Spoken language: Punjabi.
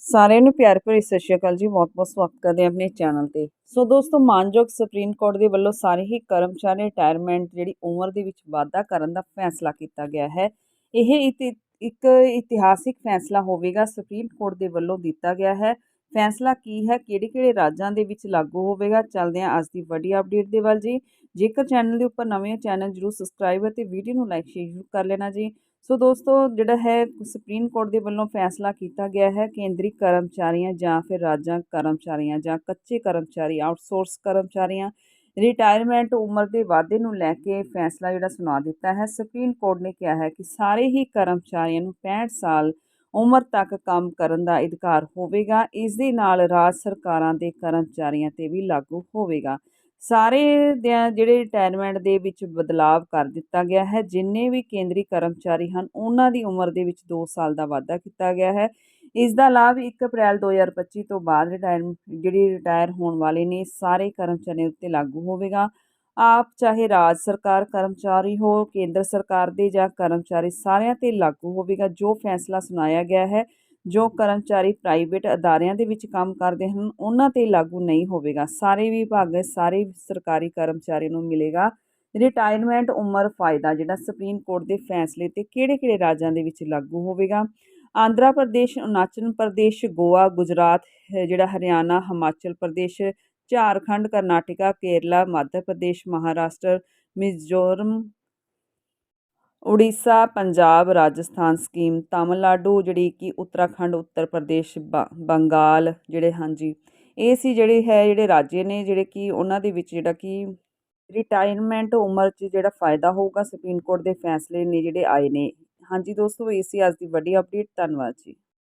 ਸਾਰਿਆਂ ਨੂੰ ਪਿਆਰ ਭਰੀ ਸਤਿ ਸ਼੍ਰੀ ਅਕਾਲ ਜੀ। ਬਹੁਤ-ਬਹੁਤ ਸਵਾਗਤ ਕਰਦੇ ਹਾਂ ਆਪਣੇ ਚੈਨਲ ਤੇ। ਸੋ ਦੋਸਤੋ, ਮਾਨਯੋਗ ਸੁਪਰੀਮ ਕੋਰਟ ਦੇ ਵੱਲੋਂ ਸਾਰੇ ਹੀ ਕਰਮਚਾਰੀ ਰਿਟਾਇਰਮੈਂਟ ਜਿਹੜੀ ਉਮਰ ਦੇ ਵਿੱਚ ਵਾਧਾ ਕਰਨ ਦਾ ਫੈਸਲਾ ਕੀਤਾ ਗਿਆ ਹੈ। ਇਹ ਇਤੀ- ਇੱਕ ਇਤਿਹਾਸਿਕ ਫੈਸਲਾ ਹੋਵੇਗਾ ਸੁਪਰੀਮ ਕੋਰਟ ਦੇ ਵੱਲੋਂ ਦਿੱਤਾ ਗਿਆ ਹੈ। ਫੈਸਲਾ ਕੀ ਹੈ, ਕਿਹੜੇ-ਕਿਹੜੇ ਰਾਜਾਂ ਦੇ ਵਿੱਚ ਲਾਗੂ ਹੋਵੇਗਾ, ਚੱਲਦੇ ਹਾਂ ਅੱਜ ਦੀ ਵੱਡੀ ਅਪਡੇਟ ਦੇ ਵੱਲ ਜੀ। ਜੇਕਰ ਚੈਨਲ ਦੇ ਉੱਪਰ ਨਵੇਂ ਹੋ ਚੈਨਲ ਜਰੂਰ ਸਬਸਕ੍ਰਾਈਬ ਅਤੇ ਵੀਡੀਓ ਨੂੰ ਲਾਈਕ ਸ਼ੇਅਰ ਜ਼ਰੂਰ ਕਰ ਲੈਣਾ ਜੀ। ਸੋ ਦੋਸਤੋ, ਜਿਹੜਾ ਹੈ, ਸੁਪਰੀਮ ਕੋਰਟ ਦੇ ਵੱਲੋਂ ਫੈਸਲਾ ਕੀਤਾ ਗਿਆ ਹੈ, ਕੇਂਦਰੀ ਕਰਮਚਾਰੀਆਂ ਜਾਂ ਫਿਰ ਰਾਜਾਂ ਕਰਮਚਾਰੀਆਂ ਜਾਂ ਕੱਚੇ ਕਰਮਚਾਰੀ, ਆਊਟਸੋਰਸ ਕਰਮਚਾਰੀਆਂ ਰਿਟਾਇਰਮੈਂਟ ਉਮਰ ਦੇ ਵਾਧੇ ਨੂੰ ਲੈ ਕੇ ਫੈਸਲਾ ਜਿਹੜਾ ਸੁਣਾ ਦਿੱਤਾ ਹੈ। ਸੁਪਰੀਮ ਕੋਰਟ ਨੇ ਕਿਹਾ ਹੈ ਕਿ ਸਾਰੇ ਹੀ ਕਰਮਚਾਰੀਆਂ ਨੂੰ 65 ਸਾਲ ਉਮਰ ਤੱਕ ਕੰਮ ਕਰਨ ਦਾ ਅਧਿਕਾਰ ਹੋਵੇਗਾ। ਇਸ ਦੇ ਨਾਲ ਰਾਜ ਸਰਕਾਰਾਂ ਦੇ ਕਰਮਚਾਰੀਆਂ ਤੇ ਵੀ ਲਾਗੂ ਹੋਵੇਗਾ। ਸਾਰੇ ਦੇ ਜਿਹੜੇ ਰਿਟਾਇਰਮੈਂਟ ਦੇ ਵਿੱਚ ਬਦਲਾਵ ਕਰ ਦਿੱਤਾ ਗਿਆ ਹੈ, ਜਿੰਨੇ ਵੀ ਕੇਂਦਰੀ ਕਰਮਚਾਰੀ ਹਨ, ਉਹਨਾਂ ਦੀ ਉਮਰ ਦੇ ਵਿੱਚ 2 ਸਾਲ ਦਾ ਵਾਧਾ ਕੀਤਾ ਗਿਆ ਹੈ। ਇਸ ਦਾ ਲਾਭ 1 ਅਪ੍ਰੈਲ 2025 ਤੋਂ ਬਾਅਦ ਰਿਟਾਇਰ ਜਿਹੜੀ ਰਿਟਾਇਰ ਹੋਣ ਵਾਲੇ ਨੇ, ਸਾਰੇ ਕਰਮਚਾਰੀਆਂ ਉੱਤੇ ਲਾਗੂ ਹੋਵੇਗਾ। ਆਪ ਚਾਹੇ ਰਾਜ ਸਰਕਾਰ ਕਰਮਚਾਰੀ ਹੋ, ਕੇਂਦਰ ਸਰਕਾਰ ਦੇ ਜਾਂ ਕਰਮਚਾਰੀ ਸਾਰਿਆਂ ਤੇ ਲਾਗੂ ਹੋਵੇਗਾ, ਜੋ ਫੈਸਲਾ ਸੁਣਾਇਆ ਗਿਆ ਹੈ। ਜੋ ਕਰਮਚਾਰੀ ਪ੍ਰਾਈਵੇਟ ਅਦਾਰਿਆਂ ਦੇ ਵਿੱਚ ਕੰਮ ਕਰਦੇ ਹਨ, ਉਹਨਾਂ ਤੇ ਲਾਗੂ ਨਹੀਂ ਹੋਵੇਗਾ। ਸਾਰੇ ਵਿਭਾਗ, ਸਾਰੇ ਸਰਕਾਰੀ ਕਰਮਚਾਰੀ ਨੂੰ ਮਿਲੇਗਾ। ਰਿਟਾਇਰਮੈਂਟ ਉਮਰ ਫਾਇਦਾ, ਜਿਹੜਾ ਸੁਪਰੀਮ ਕੋਰਟ ਦੇ ਫੈਸਲੇ ਤੇ ਕਿਹੜੇ-ਕਿਹੜੇ ਰਾਜਾਂ ਦੇ ਵਿੱਚ ਲਾਗੂ ਹੋਵੇਗਾ। ਆਂਧਰਾ ਪ੍ਰਦੇਸ਼, ਅਰੁਣਾਚਲ ਪ੍ਰਦੇਸ਼, ਗੋਆ, ਗੁਜਰਾਤ ਜਿਹੜਾ ਹਰਿਆਣਾ, ਹਿਮਾਚਲ ਪ੍ਰਦੇਸ਼, ਝਾਰਖੰਡ, ਕਰਨਾਟਕਾ, ਕੇਰਲਾ, ਮੱਧ ਪ੍ਰਦੇਸ਼, ਮਹਾਰਾਸ਼ਟਰ, ਮਿਜ਼ੋਰਮ ਉੜੀਸਾ, ਪੰਜਾਬ, ਰਾਜਸਥਾਨ ਸਕੀਮ, ਤਾਮਿਲਨਾਡੂ, ਜਿਹੜੀ ਕਿ ਉੱਤਰਾਖੰਡ, ਉੱਤਰ ਪ੍ਰਦੇਸ਼, ਬ- ਬੰਗਾਲ ਜਿਹੜੇ ਹਾਂਜੀ, ਇਹ ਸੀ ਜਿਹੜੇ ਹੈ, ਜਿਹੜੇ ਰਾਜੇ ਨੇ, ਜਿਹੜੇ ਕਿ ਉਹਨਾਂ ਦੇ ਵਿੱਚ ਜਿਹੜਾ ਕਿ ਰਿਟਾਇਰਮੈਂਟ ਉਮਰ 'ਚ ਜਿਹੜਾ ਫਾਇਦਾ ਹੋਊਗਾ, ਸੁਪਰੀਮ ਕੋਰਟ ਦੇ ਫੈਸਲੇ ਨੇ ਜਿਹੜੇ ਆਏ ਨੇ। ਹਾਂਜੀ ਦੋਸਤੋ, ਇਹ ਸੀ ਅੱਜ ਦੀ ਵੱਡੀ ਅਪਡੇਟ ਧੰਨਵਾਦ ਜੀ।